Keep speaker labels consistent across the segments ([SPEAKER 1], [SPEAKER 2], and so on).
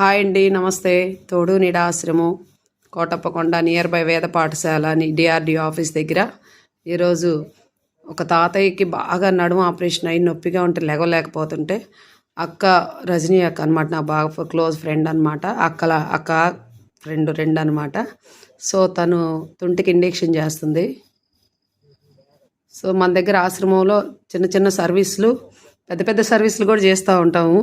[SPEAKER 1] Hi అండి నమస్తే. తోడు నిడాశ్రము కోటప్పకొండ నియర్ బై వేద పాఠశాల డిఆర్డిఓ ఆఫీస్ దగ్గర. ఈరోజు ఒక తాతయ్యకి బాగా నడుము ఆపరేషన్ అయి నొప్పిగా ఉంటే లెగలేకపోతుంటే అక్క రజనీ అక్క అనమాట నా బాగా క్లోజ్ ఫ్రెండ్ అనమాట అక్కల అక్క ఫ్రెండ్ రెండు అనమాట సో తను తుంటికి ఇండక్షన్ చేస్తుంది. సో మన దగ్గర ఆశ్రమంలో చిన్న చిన్న సర్వీసులు పెద్ద పెద్ద సర్వీసులు కూడా చేస్తూ ఉంటాము.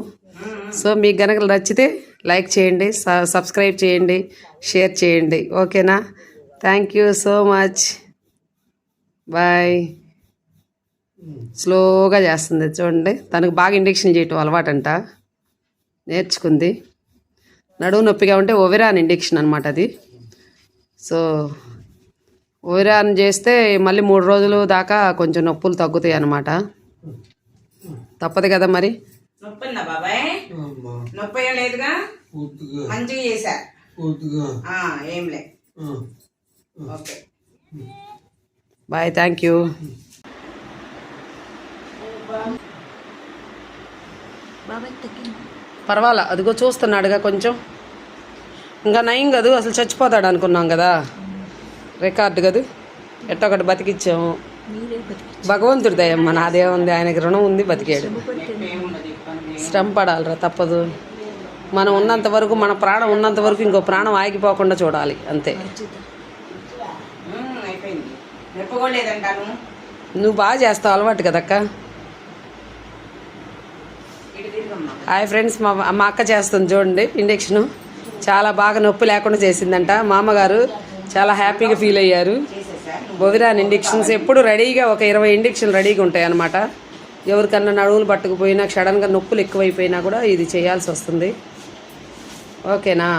[SPEAKER 1] సో మీకు కనుక నచ్చితే లైక్ చేయండి స- సబ్స్క్రైబ్ చేయండి షేర్ చేయండి. ఓకేనా? Thank you so much. Bye. స్లోగా చేస్తుంది చూడండి. తనకు బాగా ఇండక్షన్ చేయటం అలవాటంట. నేర్చుకుంది. నడువు నొప్పిగా ఉంటే ఓవిరాన్ ఇండక్షన్ అనమాట అది. సో ఓవిరాన్ చేస్తే మళ్ళీ మూడు రోజులు దాకా కొంచెం నొప్పులు తగ్గుతాయి అన్నమాట. తప్పదు కదా మరి?
[SPEAKER 2] నొప్పి ఏం లేదుగా మంచిగా చేశా. ఆ, ఏం లే. ఓకే.
[SPEAKER 1] బాయ్ థ్యాంక్ యూ పర్వాలా అదిగో చూస్తున్నాడుగా కొంచెం. ఇంకా నయం కదూ అసలు చచ్చిపోతాడు అనుకున్నాం కదా. రికార్డు కదూ. ఎట్టొకటి బతికిచ్చాము. భగవంతుడి దయమ్మ నాదేముంది ఆయనకి రుణం ఉంది బతికాడు. శ్రమ పడాలిరా తప్పదు. మనం ఉన్నంత వరకు మన ప్రాణం ఉన్నంత వరకు ఇంకో ప్రాణం ఆగిపోకుండా చూడాలి అంతే. నువ్వు బాగా చేస్తావు అలవాటు కదక్క. హాయ్ ఫ్రెండ్స్ మా మా అక్క చేస్తుంది చూడండి ఇండక్షను. చాలా బాగా నొప్పి లేకుండా చేసిందంట. మామగారు చాలా హ్యాపీగా ఫీల్ అయ్యారు. బొవిరాన్ ఇండక్షన్స్ ఎప్పుడు రెడీగా ఒక ఇరవై ఇండక్షన్ రెడీగా ఉంటాయి అన్నమాట ఎవరికన్నా నడువులు పట్టుకుపోయినా సడన్గా నొప్పులు ఎక్కువైపోయినా కూడా ఇది చేయాల్సి వస్తుంది. ఓకేనా?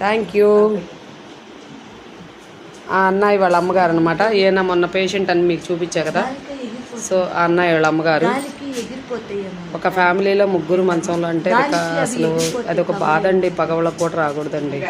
[SPEAKER 1] థ్యాంక్ యూ ఆ అన్నయ్య వాళ్ళ అమ్మగారు అనమాట ఈయన మొన్న పేషెంట్ అని మీకు చూపించా కదా. సో ఆ అన్నయ్య వాళ్ళ అమ్మగారు ఒక ఫ్యామిలీలో ముగ్గురు మంచంలో అంటే అసలు అది ఒక బాధ అండి. పగవలకు కూడా రాకూడదండి.